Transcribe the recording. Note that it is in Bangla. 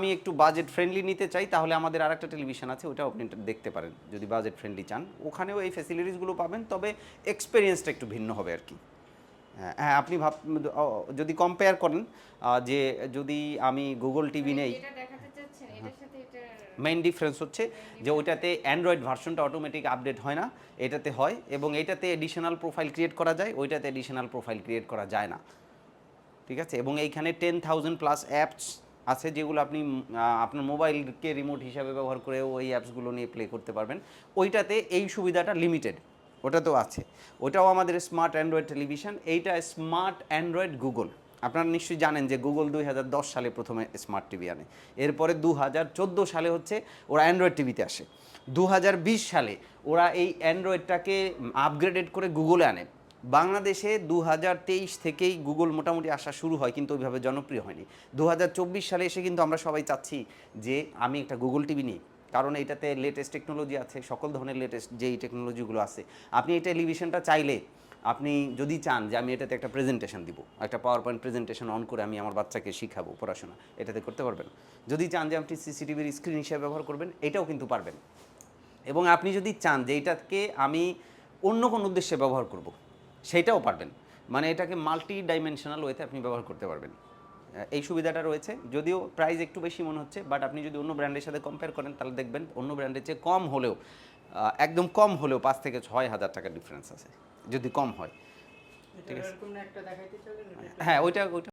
আমি একটু বাজেট ফ্রেন্ডলি নিতে চাই তাহলে আমাদের আরেকটা টেলিভিশন আছে ওটাও আপনি দেখতে পারেন যদি বাজেট ফ্রেন্ডলি চান। ওখানেও এই ফ্যাসিলিটিসগুলো পাবেন তবে এক্সপিরিয়েন্সটা একটু ভিন্ন হবে আর কি। হ্যাঁ হ্যাঁ আপনি ভাব যদি কম্পেয়ার করেন যে যদি আমি গুগল টিভি নেই সাথে এটা মেইন ডিফারেন্স হচ্ছে যে ওইটাতে অ্যান্ড্রয়েড ভার্সনটা অটোমেটিক আপডেট হয় না এটাতে হয় এবং এটাতে এডিশনাল প্রোফাইল ক্রিয়েট করা যায় ওইটাতে এডিশনাল প্রোফাইল ক্রিয়েট করা যায় না। ঠিক আছে? এবং এইখানে টেন থাউজেন্ড প্লাস অ্যাপস আছে যেগুলো আপনি আপনার মোবাইলকে রিমোট হিসাবে ব্যবহার করে ওই অ্যাপসগুলো নিয়ে প্লে করতে পারবেন। ওইটাতে এই সুবিধাটা লিমিটেড ওটা তো আছে। ওটাও আমাদের স্মার্ট অ্যান্ড্রয়েড টেলিভিশন এইটা স্মার্ট অ্যান্ড্রয়েড গুগল আপনারা নিশ্চয়ই জানেন যে গুগল দুই হাজার দশ সালে প্রথমে স্মার্ট টিভি আনে। এরপরে দু হাজার চোদ্দ সালে হচ্ছে ওরা অ্যান্ড্রয়েড টিভিতে আসে। দু হাজার বিশ সালে ওরা এই অ্যান্ড্রয়েডটাকে আপগ্রেডেড করে গুগলে আনে। বাংলাদেশে দু হাজার তেইশ থেকেই গুগল মোটামুটি আসা শুরু হয়, কিন্তু ওইভাবে জনপ্রিয় হয়নি। দু হাজার চব্বিশ সালে এসে কিন্তু আমরা সবাই চাচ্ছি যে আমি একটা গুগল টিভি নিই, কারণ এটাতে লেটেস্ট টেকনোলজি আছে, সকল ধরনের লেটেস্ট যেই টেকনোলজিগুলো আছে। আপনি এই টেলিভিশনটা চাইলে, আপনি যদি চান যে আমি এটাতে একটা প্রেজেন্টেশন দিব, একটা পাওয়ার পয়েন্ট প্রেজেন্টেশন অন করে আমি আমার বাচ্চাকে শিখাবো পড়াশোনা, এটাতে করতে পারবেন। যদি চান যে আপনি সিসিটিভির স্ক্রিন হিসেবে ব্যবহার করবেন, এটাও কিন্তু পারবেন। এবং আপনি যদি চান যে এইটাকে আমি অন্য কোনো উদ্দেশ্যে ব্যবহার করব সেইটাও পারবেন। মানে এটাকে মাল্টি ডাইমেনশনাল ওয়েতে আপনি ব্যবহার করতে পারবেন। এই সুবিধাটা রয়েছে। যদিও প্রাইস একটু বেশি মনে হচ্ছে বাট আপনি যদি অন্য ব্র্যান্ডের সাথে কম্পেয়ার করেন তাহলে দেখবেন অন্য ব্র্যান্ডের চেয়ে কম হলেও একদম কম হলেও পাঁচ থেকে ছয় হাজার টাকার ডিফারেন্স আছে। যদি কম হয়। ঠিক এটা হ্যাঁ ওইটা ওইটা